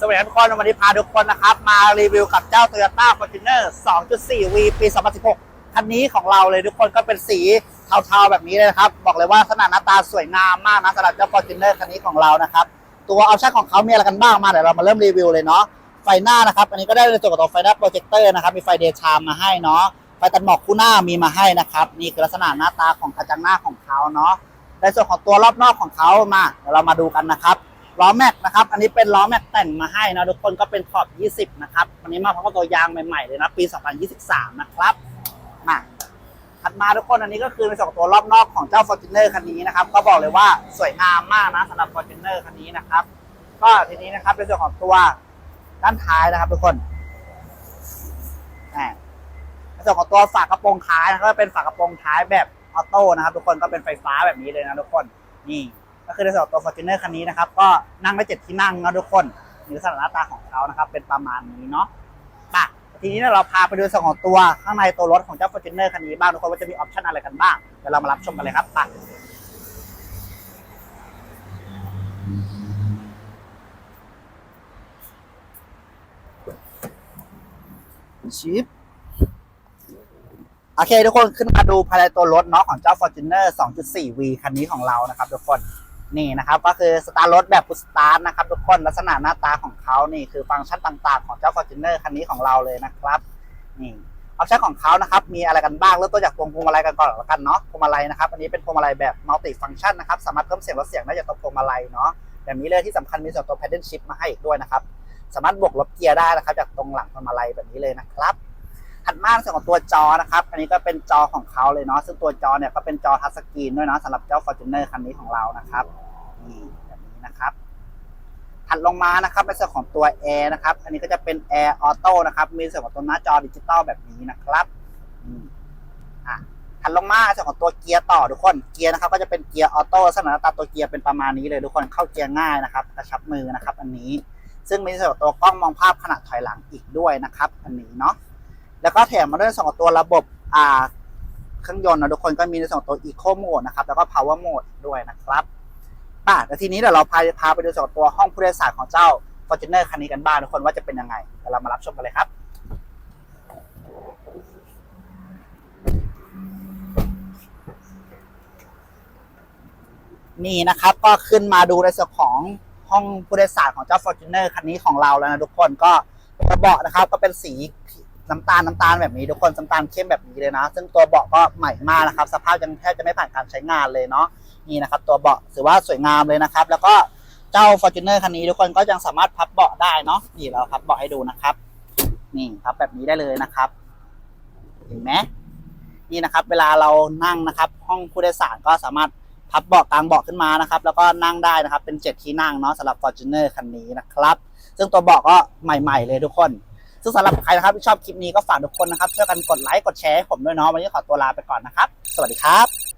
สวัสดีทุกคนวันนี้พาทุกคนนะครับ มารีวิวกับเจ้า Toyota Fortuner 2.4V ปี 2016 คันนี้ของเราเลยทุกคนก็เป็นสีเทาๆแบบนี้เลยนะครับ บอกเลยว่าลักษณะหน้าตาสวยงามมากนะสำหรับเจ้า Fortuner คันนี้ของเรานะครับ ตัวออปชั่นของเขามีอะไรกันบ้างมาเดี๋ยวเรามาเริ่มรีวิวเลยเนาะไฟหน้านะครับ อันนี้ก็ได้ในส่วนของตัวไฟหน้าโปรเจคเตอร์นะครับ มีไฟเดย์ชามมาให้เนาะไฟตัดหมอกคู่หน้ามีมาให้นะครับนี่คือลักษณะหน้าตาของกระจังหน้าของเขาเนาะในส่วนของตัวรอบนอกของเขามาเดี๋ยวเรามาดูกันนะครับ ล้อแม็กนะครับ อันนี้เป็นล้อแม็กแต่งมาให้นะทุกคนก็เป็นขอบ 20 นะครับ วันนี้มาพร้อมกับตัวยางใหม่ๆเลยนะ ปี 2023 นะครับมาถัดมาทุกคนอันนี้ก็คือในส่วนของตัวรอบนอกของเจ้า Fortuner คันนี้นะครับ ก็บอกเลยว่าสวยงามมากนะสำหรับ Fortuner คันนี้นะครับ ก็ทีนี้นะครับในส่วนของตัวด้านท้ายนะครับ ทุกคนในส่วนของตัวฝากระโปรงท้ายนะครับก็เป็นฝากระโปรงท้ายแบบออโต้นะครับ ทุกคนก็เป็นไฟฟ้าแบบนี้เลยนะทุกคนนี่ ก็คือในส่วนของตัว Fortuner คันนี้นะครับ ก็นั่งได้เจ็ดที่นั่งนะทุกคนนี่ลักษณะหน้าตาของเขานะครับ เป็นประมาณนี้เนาะป่ะทีนี้เราพาไปดูส่วนของตัวข้างในตัวรถของเจ้า Fortuner คันนี้บ้างทุกคนว่าจะมีออปชั่นอะไรกันบ้างเดี๋ยวเรามารับชมกันเลยครับป่ะชิปโอเค ทุกคนขึ้นมาดูภายในตัวรถเนาะของเจ้า Fortuner 2.4V คันนี้ของเรานะครับทุกคน นี่นะครับก็คือสตาร์รถแบบพุสตาร์ทนะครับทุกคนลักษณะหน้าตาของเขานี่คือฟังก์ชันต่างๆ ของเจ้า Fortuner คันนี้ของเราเลยนะครับนี่ออปชั่นของเขานะครับมีอะไรกันบ้างเริ่มต้นจากพวงพวงมาลัยกันก่อนล้วกันเนาะพวงมาลัยนะครับอันนี้เป็นพวงมาลัยแบบมัลติฟังก์ชันนะครับสามารถเพิ่มเสียงลดเสียงได้จากตัวพวงมาลัยเนาะแบบนี้เลยที่สำคัญมีส่วนตัว paddle shift มาให้อีกด้วยนะครับสามารถบวกลบเกียร์ได้นะครับ จากตรงหลังพวงมาลัยแบบนี้เลยนะครับ ถัดมาในส่วนของตัวจอนะครับ อันนี้ก็เป็นจอของเขาเลยเนาะซึ่งตัวจอเนี่ยก็เป็นจอทัชสกรีนด้วยเนาะสำหรับเจ้า Fortuner คันนี้ของเรานะครับนี่แบบนี้นะครับ ถัดลงมานะครับในส่วนของตัวแอร์นะครับ อันนี้ก็จะเป็นแอร์ออโต้นะครับ มีส่วนของตัวหน้าจอดิจิตอลแบบนี้นะครับอืมอะถัดลงมาส่วนของตัวเกียร์ต่อทุกคนเกียร์นะครับ ก็จะเป็นเกียร์ออโต้ลักษณะหน้าตาตัวเกียร์เป็นประมาณนี้เลยทุกคนเข้าเกียร์ง่ายนะครับกระชับมือนะครับ อันนี้ ซึ่งมีส่วนตัวกล้องมองภาพขณะถอยหลังอีกด้วยนะครับ อันนี้เนาะ แล้วก็แถมมาด้วยสองตัวระบบอ่าเครื่องยนต์นะทุกคนก็มีในสองตัว Eco Mode นะครับ แล้วก็ Power Mode ด้วยนะครับป่ะแต่ทีนี้เดี๋ยวเราพาพาไปดูส่วนของตัวห้องผู้โดยสารของเจ้า Fortuner คันนี้กันบ้างทุกคนว่าจะเป็นยังไงเดี๋ยวเรามารับชมกันเลยครับนี่นะครับก็ขึ้นมาดูในส่วนของห้องผู้โดยสารของเจ้า Fortuner คันนี้ของเราแล้วนะทุกคนก็เบาะนะครับ ก็เป็นสี น้ำตาลน้ำตาลแบบนี้ทุกคนน้ำตาลเข้มแบบนี้เลยนะ ซึ่งตัวเบาะก็ใหม่มากนะครับ สภาพยังแทบจะไม่ผ่านการใช้งานเลยเนาะนี่นะครับ ตัวเบาะถือว่าสวยงามเลยนะครับ แล้วก็เจ้า Fortuner คันนี้ทุกคนก็ยังสามารถพับเบาะได้เนาะนี่เราพับเบาะให้ดูนะครับ นี่พับแบบนี้ได้เลยนะครับ เห็นไหมนี่นะครับ เวลาเรานั่งนะครับ ห้องผู้โดยสารก็สามารถพับเบาะกลางเบาะขึ้นมานะครับ แล้วก็นั่งได้นะครับ เป็นเจ็ดที่นั่งเนาะสำหรับ Fortuner คันนี้นะครับ ซึ่งตัวเบาะก็ใหม่ ๆ เลยทุกคน ซึ่งสำหรับใครนะครับที่ชอบคลิปนี้ก็ฝากทุกคนนะครับช่วยกันกดไลค์กดแชร์ให้ผมด้วยเนาะวันนี้ขอตัวลาไปก่อนนะครับ สวัสดีครับ